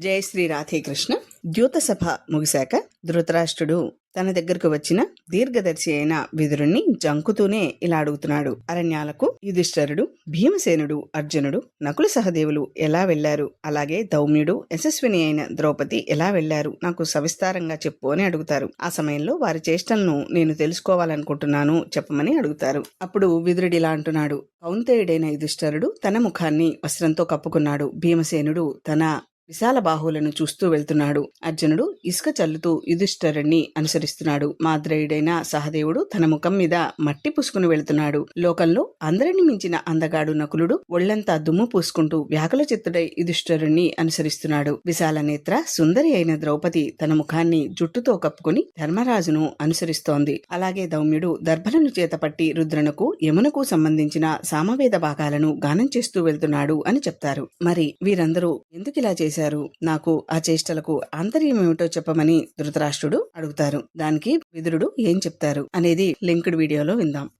జయ శ్రీ రాధేకృష్ణ. ద్యూత సభ ముగిశాక ధృతరాష్ట్రుడు తన దగ్గరకు వచ్చిన దీర్ఘదర్శి అయిన విదురుణ్ణి జంకుతూనే ఇలా అడుగుతున్నాడు. అరణ్యాలకు యుధిష్ఠరుడు భీమసేనుడు అర్జునుడు నకుల సహదేవులు ఎలా వెళ్ళారు అలాగే దౌమ్యుడు యశస్విని అయిన ద్రౌపది ఎలా వెళ్ళారు నాకు సవిస్తారంగా చెప్పు అని అడుగుతారు. ఆ సమయంలో వారి చేష్టలను నేను తెలుసుకోవాలనుకుంటున్నాను చెప్పమని అడుగుతారు. అప్పుడు విదురుడు ఇలా అంటున్నాడు. కౌంతేయుడైన యుధిష్ఠరుడు తన ముఖాన్ని వస్త్రంతో కప్పుకున్నాడు. భీమసేనుడు తన విశాల బాహువులను చూస్తూ వెళ్తున్నాడు. అర్జునుడు ఇసుక చల్లుతూ యుధిష్ఠరుణ్ణి అనుసరిస్తున్నాడు. మాద్రేయుడైన సహదేవుడు తన ముఖం మీద మట్టి పూసుకుని వెళ్తున్నాడు. లోకంలో అందరిని మించిన అందగాడు నకులుడు ఒళ్ళంతా దుమ్ము పూసుకుంటూ వ్యాకుల చిత్తుడై యుధిష్ఠరుణ్ణి అనుసరిస్తున్నాడు. విశాల నేత్ర సుందరి అయిన ద్రౌపది తన ముఖాన్ని జుట్టుతో కప్పుకుని ధర్మరాజును అనుసరిస్తోంది. అలాగే దౌమ్యుడు దర్భలను చేతపట్టి రుద్రనకు యమునకు సంబంధించిన సామవేద భాగాలను గానం చేస్తూ వెళ్తున్నాడు అని చెప్తారు. మరి వీరందరూ ఎందుకు ఇలా చేశారు. నాకు ఆ చేష్టలకు ఆంతర్యం ఏమిటో చెప్పమని ధృతరాష్ట్రుడు అడుగుతారు. దానికి విదురుడు ఏం చెప్తారు అనేది లింక్డ్ వీడియోలో విందాం.